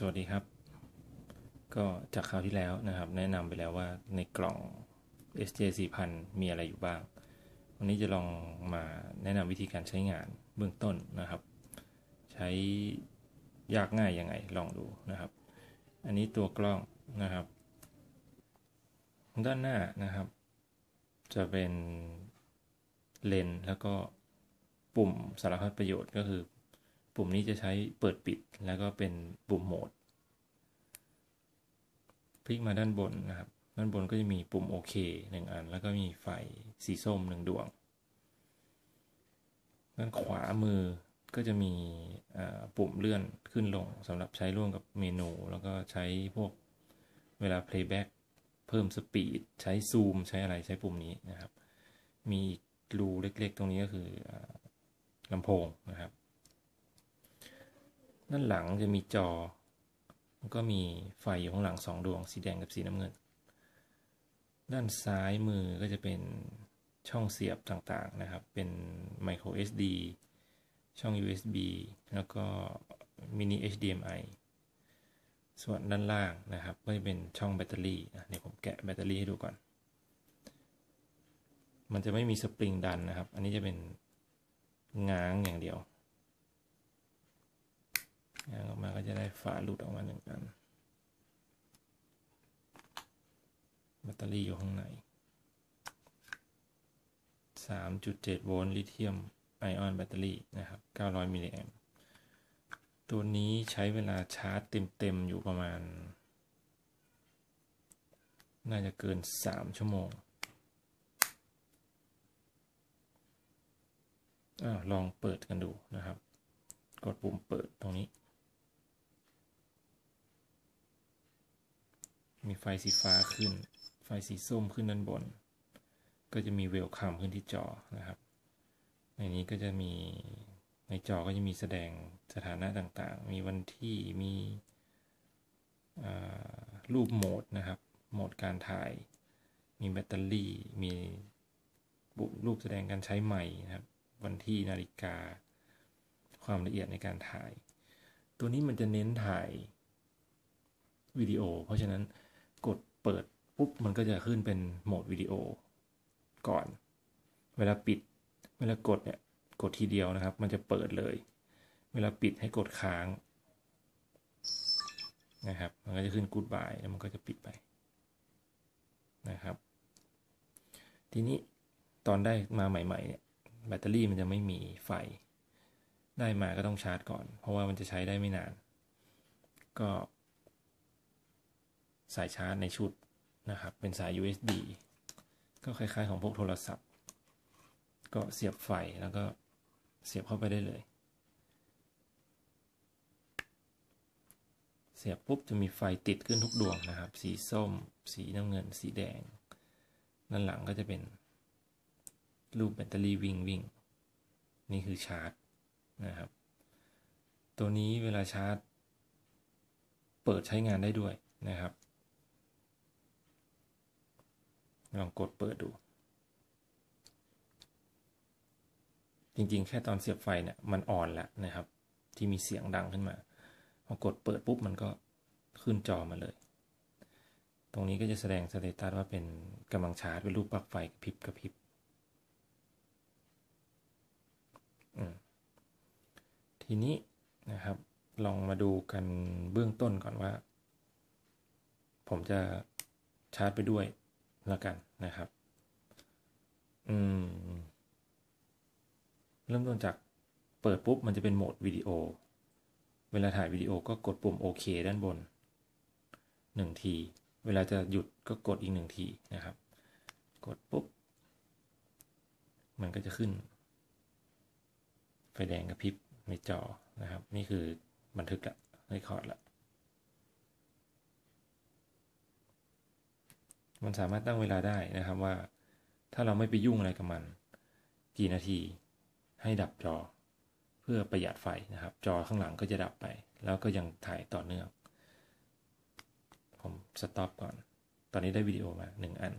สวัสดีครับ ก็จากคราวที่แล้วนะครับ แนะนำไปแล้วว่าในกล่อง SJ 4000 มีอะไรอยู่บ้าง วันนี้จะลองมาแนะนำวิธีการใช้งานเบื้องต้นนะครับ ใช้ยากง่ายยังไงลองดูนะครับ อันนี้ตัวกล้องนะครับ ด้านหน้านะครับ จะเป็นเลนแล้วก็ปุ่มสารพัดประโยชน์ก็คือ ปุ่มนี้จะใช้เปิดปิดแล้วก็เป็นปุ่มโหมด พลิกมาด้านบนนะครับ ด้านบนก็จะมีปุ่มโอเคหนึ่งอัน แล้วก็มีไฟสีส้มหนึ่งดวง ด้านขวามือก็จะมีปุ่มเลื่อนขึ้นลงสำหรับใช้ร่วมกับเมนู แล้วก็ใช้พวกเวลา playback เพิ่มสปีดใช้ซูมใช้อะไรใช้ปุ่มนี้นะครับ มีรูเล็กๆ ตรงนี้ก็คือลำโพงนะครับ ด้านหลังจะมีจอแล้วก็มีไฟอยู่ข้างหลังสองดวง สีแดงกับสีน้ำเงิน ด้านซ้ายมือก็จะเป็นช่องเสียบต่างๆนะครับ เป็น micro SD ช่อง USB แล้วก็ mini HDMI ส่วนด้านล่างนะครับ ก็จะเป็นช่องแบตเตอรี่เดี๋ยวผมแกะแบตเตอรี่ให้ดูก่อน มันจะไม่มีสปริงดันนะครับ อันนี้จะเป็นง้างอย่างเดียว ง้างออกมาก็จะได้ฝาหลุดออกมาหนึ่งอันแบตเตอรี่อยู่ข้างใน 3.7 โวลต์ลิเธียมไอออนแบตเตอรี่นะครับ 900 มิลลิแอมตัวนี้ใช้เวลาชาร์จเต็ม ๆ อยู่ประมาณ น่าจะเกิน 3 ชั่วโมง อลองเปิดกันดูนะครับ กดปุ่มเปิดตรงนี้ มีไฟสีฟ้าขึ้น ไฟสีส้มขึ้นด้านบน ก็จะมีเวลคัมขึ้นที่จอนะครับ ในนี้ก็จะมีในจอก็จะมีแสดงสถานะต่างๆ มีวันที่มีรูปโหมดนะครับ โหมดการถ่าย มีแบตเตอรี่ มีรูปแสดงการใช้ใหม่นะครับ วันที่นาฬิกา ความละเอียดในการถ่าย ตัวนี้มันจะเน้นถ่ายวิดีโอ เพราะฉะนั้น กดเปิดปุ๊บมันก็จะขึ้นเป็นโหมดวิดีโอก่อน เวลาปิด เวลากดเนี่ยกดทีเดียวนะครับ มันจะเปิดเลย เวลาปิดให้กดค้างนะครับ มันก็จะขึ้น goodbye แล้วมันก็จะปิดไปนะครับ ทีนี้ตอนได้มาใหม่ๆเนี่ยแบตเตอรี่มันจะไม่มีไฟ ได้มาก็ต้องชาร์จก่อน เพราะว่ามันจะใช้ได้ไม่นาน ก็ สายชาร์จในชุดนะครับ เป็นสาย USB ก็คล้ายๆของพวกโทรศัพท์ ก็เสียบไฟแล้วก็เสียบเข้าไปได้เลย เสียบปุ๊บจะมีไฟติดขึ้นทุกดวงนะครับ สีส้ม สีน้ำเงิน สีแดง ด้านหลังก็จะเป็น รูปแบตเตอรี่วิ่งวิ่ง นี่คือชาร์จนะครับ ตัวนี้เวลาชาร์จ เปิดใช้งานได้ด้วยนะครับ ลองกดเปิดดู จริงๆ แค่ตอนเสียบไฟเนี่ยมันอ่อนแล้วนะครับ ที่มีเสียงดังขึ้นมาพอกดเปิดปุ๊บมันก็ขึ้นจอมาเลย ตรงนี้ก็จะแสดงสเตตัสว่าเป็นกำลังชาร์จเป็นรูปปลั๊กไฟกระพริบกระพริบทีนี้นะครับ ลองมาดูกันเบื้องต้นก่อนว่า ผมจะชาร์จไปด้วยแล้วกัน นะครับ อืม เริ่มต้นจากเปิดปุ๊บมันจะเป็นโหมดวิดีโอ เวลาถ่ายวิดีโอก็กดปุ่มโอเคด้านบนหนึ่งที เวลาจะหยุดก็กดอีกหนึ่งทีนะครับ กดปุ๊บ มันก็จะขึ้น ไฟแดงกระพริบในจอนะครับ นี่คือบันทึกละรคคอร์ดละ มันสามารถตั้งเวลาได้นะครับว่า ถ้าเราไม่ไปยุ่งอะไรกับมัน กี่นาทีให้ดับจอ เพื่อประหยัดไฟนะครับ จอข้างหลังก็จะดับไป แล้วก็ยังถ่ายต่อเนื่อง ผมสต็อปก่อน ตอนนี้ได้วิดีโอมาหนึ่งอัน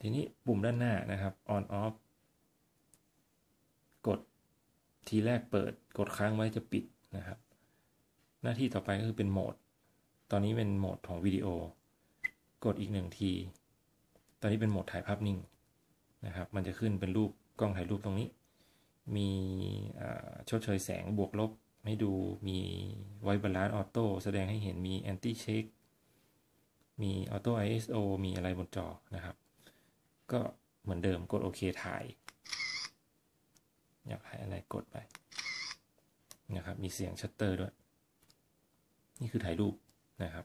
ทีนี้ปุ่มด้านหน้านะครับ on off กดทีแรกเปิดกดค้างไว้จะปิดนะครับ หน้าที่ต่อไปก็คือเป็นโหมด ตอนนี้เป็นโหมดของวิดีโอ กดอีกหนึ่งที ตอนนี้เป็นโหมดถ่ายภาพนิ่งนะครับ มันจะขึ้นเป็นรูปกล้องถ่ายรูปตรงนี้ มีชดเชยแสงบวกลบให้ดู มีไวบาลานซ์ออโต้แสดงให้เห็น มีแอนตี้เช็ค มีออโต้ ISO มีอะไรบนจอนะครับ ก็เหมือนเดิมกดโอเคถ่าย อยากถ่ายอะไรกดไปนะครับ มีเสียงชัตเตอร์ด้วย นี่คือถ่ายรูปนะครับ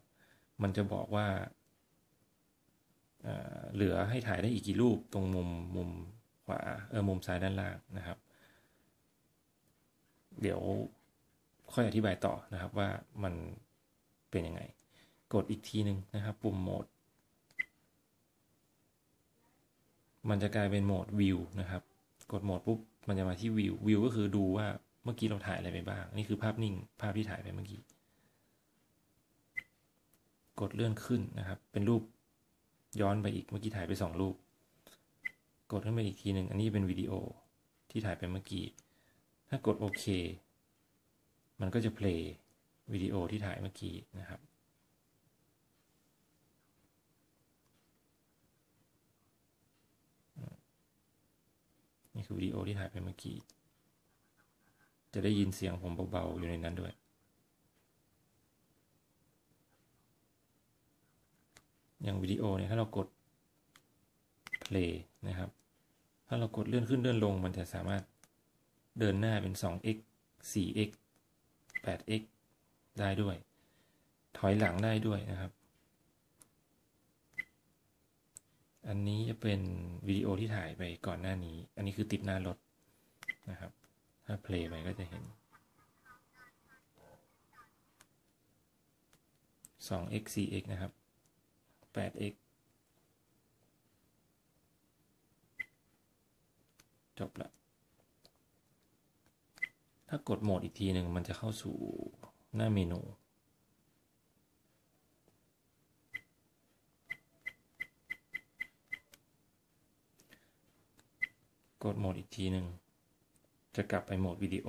มันจะบอกว่า เหลือให้ถ่ายได้อีกกี่รูปตรงมุมมุมขวาเออมุมซ้ายด้านล่างนะครับ เดี๋ยวค่อยอธิบายต่อนะครับว่ามันเป็นยังไง กดอีกทีหนึ่งนะครับ ปุ่มโหมด มันจะกลายเป็นโหมดวิวนะครับ กดโหมดปุ๊บมันจะมาที่วิววิวก็คือดูว่าเมื่อกี้เราถ่ายอะไรไปบ้าง นี่คือภาพนิ่ง ภาพที่ถ่ายไปเมื่อกี้ กดเลื่อนขึ้นนะครับ เป็นรูป ย้อนไปอีกเมื่อกี้ถ่ายไปสองรูป กดขึ้นไปอีกทีหนึ่งอันนี้เป็นวิดีโอที่ถ่ายไปเมื่อกี้ ถ้ากดโอเค มันก็จะเพลย์วิดีโอที่ถ่ายเมื่อกี้นะครับนี่คือวิดีโอที่ถ่ายไปเมื่อกี้ จะได้ยินเสียงผมเบาๆอยู่ในนั้นด้วย อย่างวิดีโอเนี่ยถ้าเรากด play นะครับ ถ้าเรากดเลื่อนขึ้นเลื่อนลง มันจะสามารถเดินหน้าเป็น 2x 4x 8x ได้ด้วย ถอยหลังได้ด้วยนะครับ อันนี้จะเป็นวิดีโอที่ถ่ายไปก่อนหน้านี้ อันนี้คือติดหน้ารถนะครับ ถ้าเพลย์ไปก็จะเห็น 2x 4x นะครับ 8x จบละถ้ากดโหมดอีกทีหนึ่งมันจะเข้าสู่หน้าเมนู กดโหมดอีกทีหนึ่งจะกลับไปโหมดวิดีโอ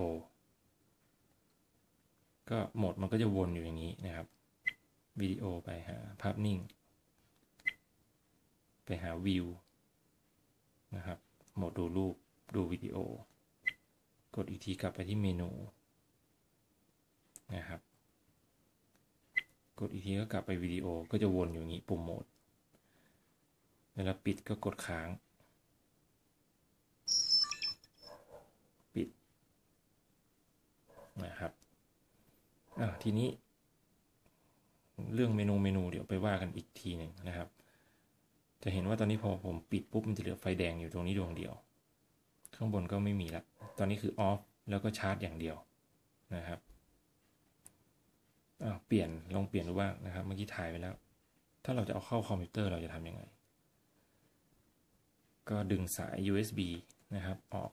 ก็โหมดมันก็จะวนอยู่อย่างนี้นะครับ วิดีโอไปหาภาพนิ่ง ไปหาวิวนะครับโหมดดูรูปดูวิดีโอ กดอีกทีกลับไปที่เมนูนะครับ กดอีกทีก็กลับไปวิดีโอก็จะวนอยู่อย่างนี้ปุ่มโหมดเวลาปิดก็กดค้าง ปิดนะครับอะทีนี้ เรื่องเมนูเมนูเดี๋ยวไปว่ากันอีกทีหนึ่งนะครับ จะเห็นว่าตอนนี้พอผมปิดปุ๊บมันจะเหลือไฟแดงอยู่ตรงนี้ดวงเดียว ข้างบนก็ไม่มีละ ตอนนี้คือออฟแล้วก็ชาร์จอย่างเดียวนะครับเปลี่ยนลองเปลี่ยนดูบ้างนะครับ เมื่อกี้ถ่ายไปแล้ว ถ้าเราจะเอาเข้าคอมพิวเตอร์เราจะทำยังไง ก็ดึงสาย USB นะครับออก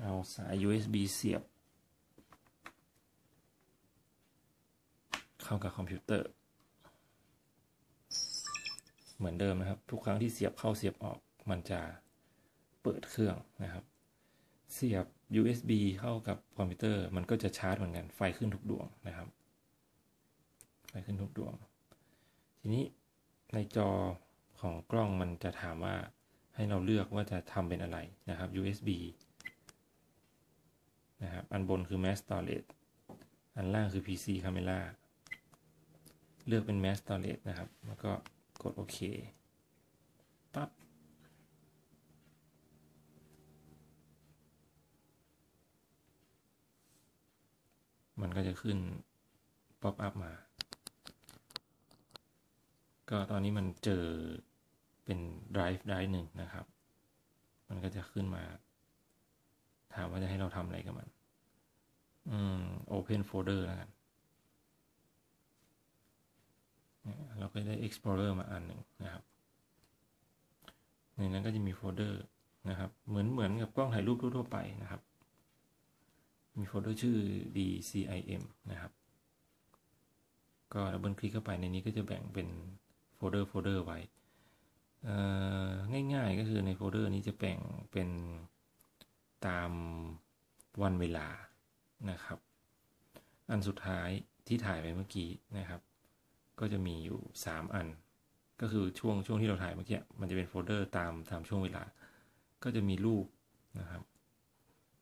เอาสาย USB เสียบ เข้ากับคอมพิวเตอร์ เหมือนเดิมนะครับ ทุกครั้งที่เสียบเข้าเสียบออกมันจะเปิดเครื่องนะครับ เสียบ USB เข้ากับคอมพิวเตอร์ มันก็จะชาร์จเหมือนกันไฟขึ้นทุกดวงนะครับไฟขึ้นทุกดวง ทีนี้ในจอของกล้องมันจะถามว่าให้เราเลือกว่าจะทำเป็นอะไรนะครับ USB นะครับ อันบนคือ mass storage อันล่างคือ PC camera เลือกเป็น mass storage นะครับ แล้วก็กดโอเคปั๊บมันก็จะขึ้นป๊อปอัพมา ก็ตอนนี้มันเจอเป็น drive drive หนึ่งนะครับ มันก็จะขึ้นมา ถามว่าจะให้เราทำอะไรกับมัน อืม open folder แล้วกัน เราก็ได้ explorer มาอันหนึ่งนะครับ ในนั้นก็จะมีโฟลเดอร์นะครับ เหมือนเหมือนกับกล้องถ่ายรูปทั่วไปนะครับ มีโฟลเดอร์ชื่อ DCIM นะครับ ก็ดับเบิลคลิกเข้าไปในนี้ก็จะแบ่งเป็นโฟลเดอร์โฟลเดอร์ไว้ง่ายๆก็คือในโฟลเดอร์นี้จะแบ่งเป็นตามวันเวลานะครับ อันสุดท้ายที่ถ่ายไปเมื่อกี้นะครับ ก็จะมีอยู่ 3 อัน ก็คือช่วงช่วงที่เราถ่ายเมื่อกี้มันจะเป็นโฟลเดอร์ตามตามช่วงเวลา ก็จะมีรูปนะครับ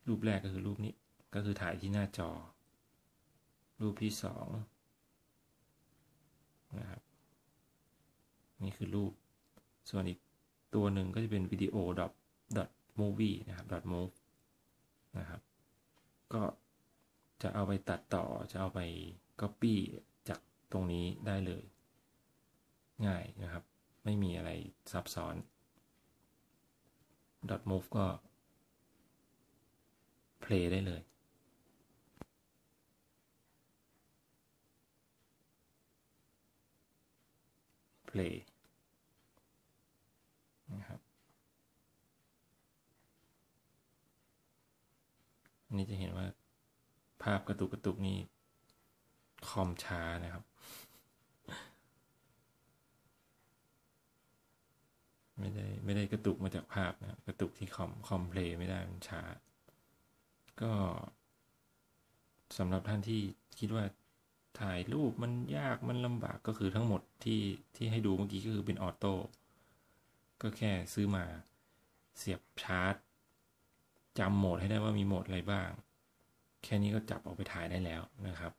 รูปแรกก็คือรูปนี้ก็คือถ่ายที่หน้าจอ รูปที่สองนะครับนี่คือรูป ส่วนอีกตัวหนึ่งก็จะเป็นวิดีโอ dot movie นะครับ dot move นะครับ ก็จะเอาไปตัดต่อจะเอาไป copy ตรงนี้ได้เลย ง่ายนะครับ ไม่มีอะไรซับซ้อน move ก็ play ได้เลย play นะครับอันนี้จะเห็นว่าภาพกระตุกกระตุกนี่ คอมช้านะครับ ไม่ได้ไม่ได้กระตุกมาจากภาพนะครับกระตุกที่คอมคอมเพลย์ไม่ได้มันช้า ก็สำหรับท่านที่คิดว่าถ่ายรูปมันยากมันลำบากก็คือทั้งหมดที่ที่ให้ดูเมื่อกี้ก็คือเป็นออโต้ก็แค่ซื้อมาเสียบชาร์จจำโหมดให้ได้ว่ามีโหมดอะไรบ้าง แค่นี้ก็จับออกไปถ่ายได้แล้วนะครับ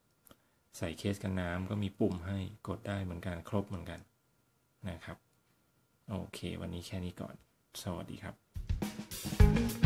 ใส่เคสกันน้ำก็มีปุ่มให้กดได้เหมือนกันครบเหมือนกันนะครับ โอเค วันนี้แค่นี้ก่อน สวัสดีครับ